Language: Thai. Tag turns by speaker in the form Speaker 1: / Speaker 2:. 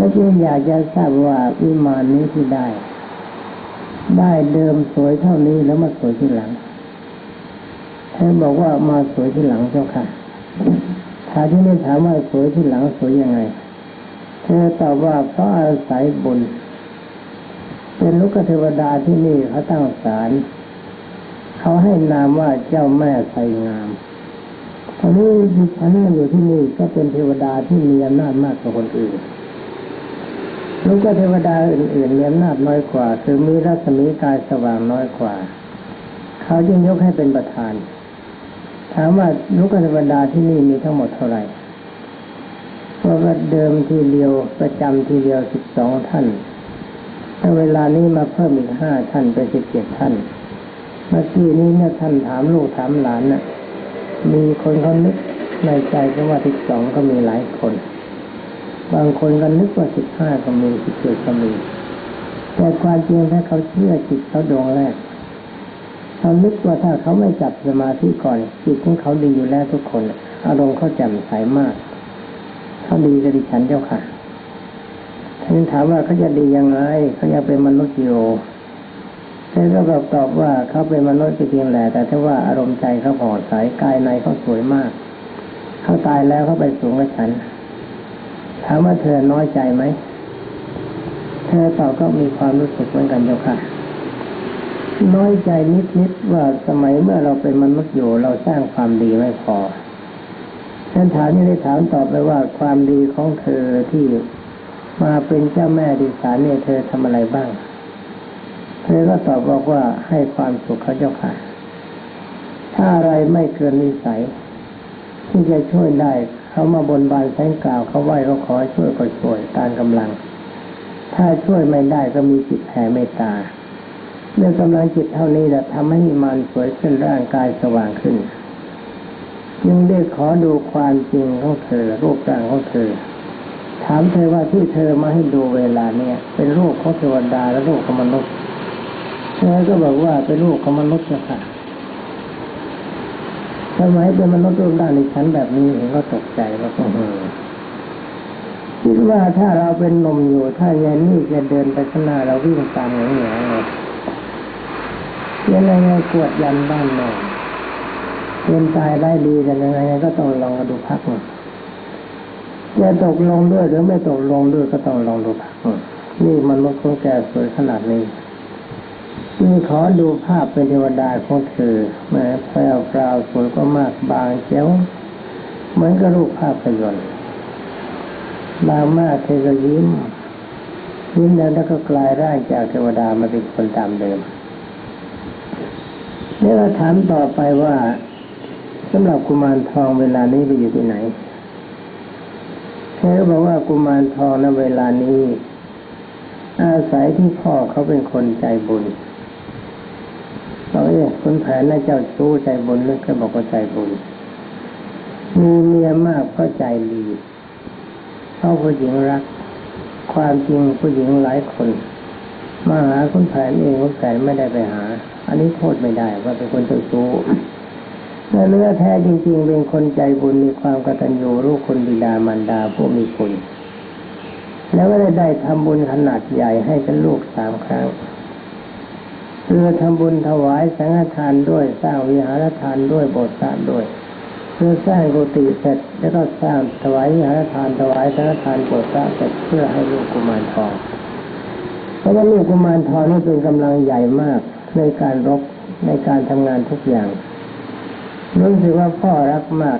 Speaker 1: แล้วจึงอยากจะทราบว่าวิมานนี้ที่ได้ ได้เดิมสวยเท่านี้แล้วมาสวยที่หลังเธอบอกว่ามาสวยที่หลังเจ้าค่ะถามที่นี่ถามว่าสวยที่หลังสวยยังไง เธอตอบว่าเพราะอาศัยบุญเป็นลูกเทวดาที่นี่เขาตั้งศาลเขาให้นามว่าเจ้าแม่ไสงามตอนนี้ดิฉันอยู่ที่นี่ก็เป็นเทวดาที่มีอำนาจมากกว่าคนอื่น ลูกเทวดาอื่นๆมีอำนาจน้อยกว่าคือมีรัศมีกายสว่างน้อยกว่า เขาจึงยกให้เป็นประธาน ถามว่าลูกเทวดาที่นี่มีทั้งหมดเท่าไหร่เพราะว่าเดิมทีเดียวประจำทีเดียวสิบสองท่านถ้าเวลานี้มาเพิ่มอีกห้าท่านเป็นสิบเจ็ดท่านเมื่อกี้นี้เนี่ยท่านถามลูกถามหลานน่ะมีคนเขานึกในใจก็ว่าสิบสองก็มีหลายคน บางคนก็นึกว่าสิบห้าก็มีสิบเจ็ดก็มี แต่ความจริงถ้าเขาเชื่อจิตเขาดวงแรกเขานึกว่าถ้าเขาไม่จับสมาธิก่อนจิตของเขาดีอยู่แล้วทุกคน อารมณ์เขาแจ่มใสมากเขาดีกับดิฉันเจ้าค่ะท่านถามว่าเขาจะดียังไงเขายากเป็นมนุษย์อยู่เธอก็ตอบว่าเขาเป็นมนุษย์เพียงแหละแต่ถ้าว่าอารมณ์ใจเขาผ่องใสกายในเขาสวยมากเขาตายแล้วเขาไปสูงกับฉันามว่าเธอน้อยใจไหมเธอตอบก็มีความรู้สึกเหมือนกันเจ้าค่ะ น้อยใจนิดๆว่าสมัยเมื่อเราเป็นมนุษย์อยู่เราสร้างความดีไม่พอฉันถามนี่ได้ถามตอบไปว่าความดีของเธอที่มาเป็นเจ้าแม่ดิสานเนี่ยเธอทำอะไรบ้าง เธอก็ตอบบอกว่าให้ความสุขเขาเจ้าค่ะ ถ้าอะไรไม่เกินนิสัย ที่จะช่วยได้ เขามาบนบานแสงกล่าวเขาไหว้เขาขอช่วยก็ช่วยตามกำลัง ถ้าช่วยไม่ได้ก็มีจิตแผ่เมตตาเมื่อกำลังจิตเท่านี้แหละทำให้มันสวยขึ้นร่างกายสว่างขึ้นจึงได้ขอดูความจริงของเธอรูปร่างของเธอ ถามเธอว่าที่เธอมาให้ดูเวลาเนี่ย เป็นรูปของเทวดาและรูปของมนุษย์เธอก็บอกว่าเป็นรูปของมนุษย์นะค่ะ สมัยเป็นมนุษย์รูปร่างในชั้นแบบนี้เองก็ตกใจว่าเออคิดว่าถ้าเราเป็นหนุ่มอยู่ ถ้ายายนี่จะเดินไปข้างหน้าเราวิ่งตามเหนียวเหนียวเลยยังไงกวดยันบ้านนอนเรียนตายได้ดีแต่ยังไงก็ต้องลองดูพักหนึ่งจะตกลงด้วยหรือไม่ตกลงด้วยก็ต้องลองดูพักหนึ่งนี่มันมันคงแก่สวยขนาดนี้นี่ขอดูภาพเป็นเทวดาของเธอแม้ เจ้าเหมือนกับรูปภาพยนตร์บางมาเธอก็ยิ้มยิ้มแล้วแล้วก็กลายร่างจากเทวดามาเป็นคนตามเดิมนี่เราถามต่อไปว่าสำหรับกุมารทองเวลานี้ไปอยู่ที่ไหนเธอบอกว่ากุมารทองในเวลานี้ อาศัยที่พ่อเขาเป็นคนใจบุญเราเอ๊ะคุณแผนและเจ้าชู้ใจบุญหรือก็บอกว่าใจบุญ มีเมียมากก็ใจดีเพราะผู้หญิงรัก ความจริงผู้หญิงหลายคนมาหาคุณแผนเองคุณแผนไม่ได้ไปหา อันนี้โทษไม่ได้ว่าเป็นคนเจ้าชู้เนื้อเนื้อแท้จริง ๆ เป็นคนใจบุญมีความกตัญญูรู้คุณบิดามารดาผู้มีคุณ แล้วก็ได้ได้ทำบุญขนาดใหญ่ให้เป็นลูกสามครั้งคือทำบุญถวายสังฆทานด้วยสร้างวิหารทานด้วยโบสถ์ด้วย เพื่อสร้างกุฏิเสร็จแล้วก็สร้างถวายวิหารทานถวายสังฆทานโปรดพระเสร็จเพื่อให้ลูกกุมารทองเพราะว่าลูกกุมารทองนี่เป็นกำลังใหญ่มากในการรบในการทำงานทุกอย่างรู้สึกว่าพ่อรักมาก